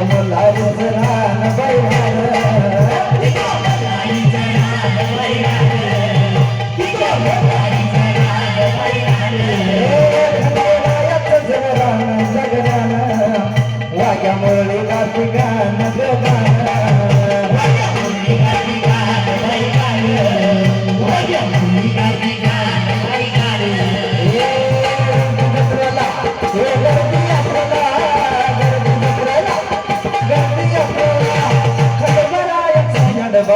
Come on, light up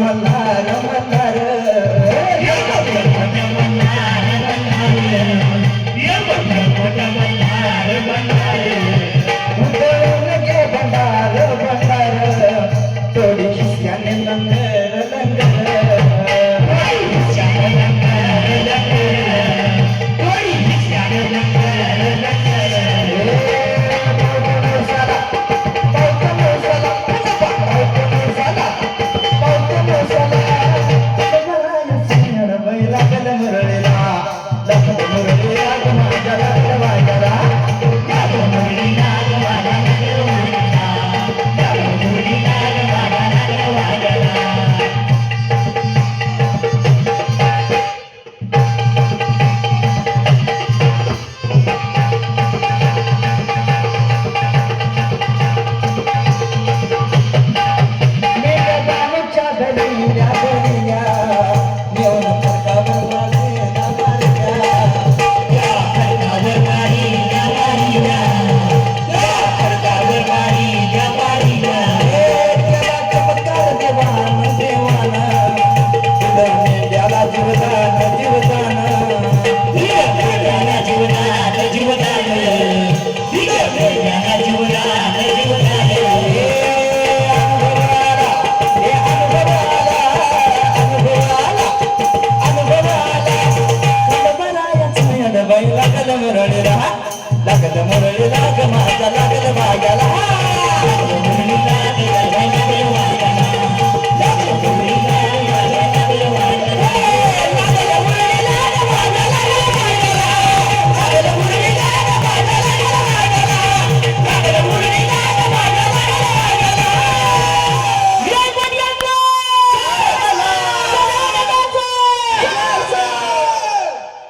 Malhar Malhar मुरळीला माझ्या लागल माझ्याला